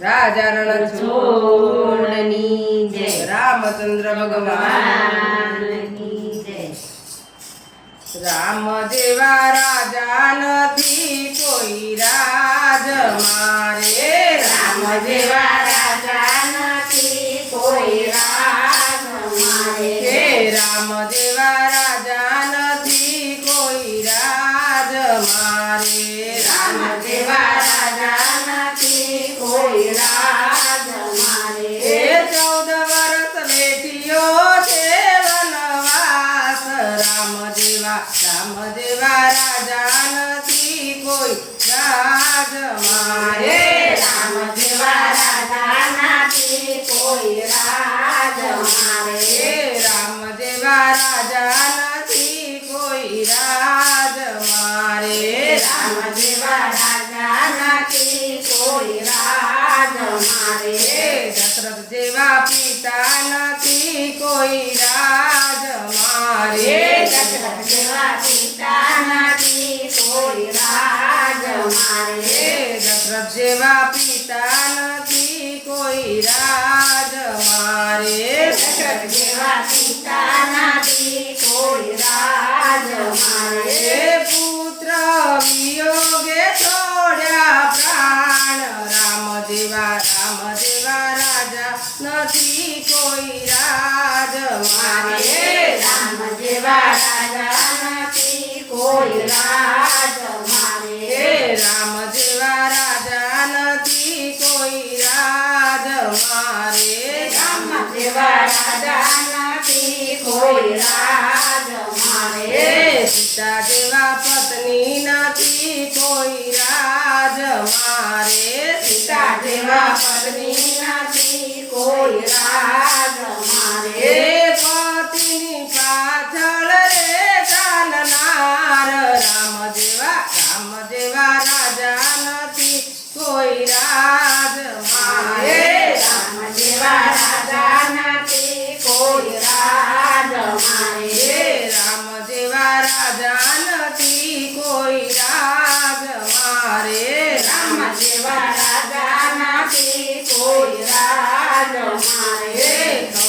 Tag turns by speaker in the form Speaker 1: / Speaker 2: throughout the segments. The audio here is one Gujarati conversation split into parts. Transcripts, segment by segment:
Speaker 1: રાજા
Speaker 2: રણછોડની જય.
Speaker 1: રામચંદ્ર ભગવાન. રામ જેવા રાજા નથી કોઈ રાજ મારે.
Speaker 2: રામ જેવા રાજા નથી કોઈ રાજ મારે.
Speaker 1: રામ જેવા આજ મારે પુત્ર વિયોગે તોડ્યા પ્રાણ. રામ દેવા રામ દેવા, રાજા નથી કોઈ રાજ.
Speaker 2: મારે રામ દેવા, રાજા નથી કોઈ રાજ.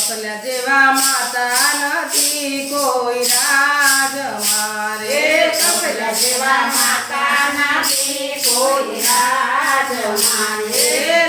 Speaker 1: આપલા જેવા માતા નથી કોઈ રાજ મારે.
Speaker 2: આપલા જેવા માતા નથી કોઈ રાજ મારે.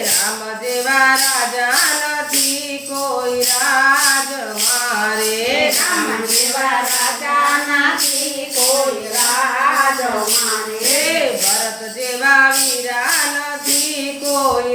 Speaker 2: foi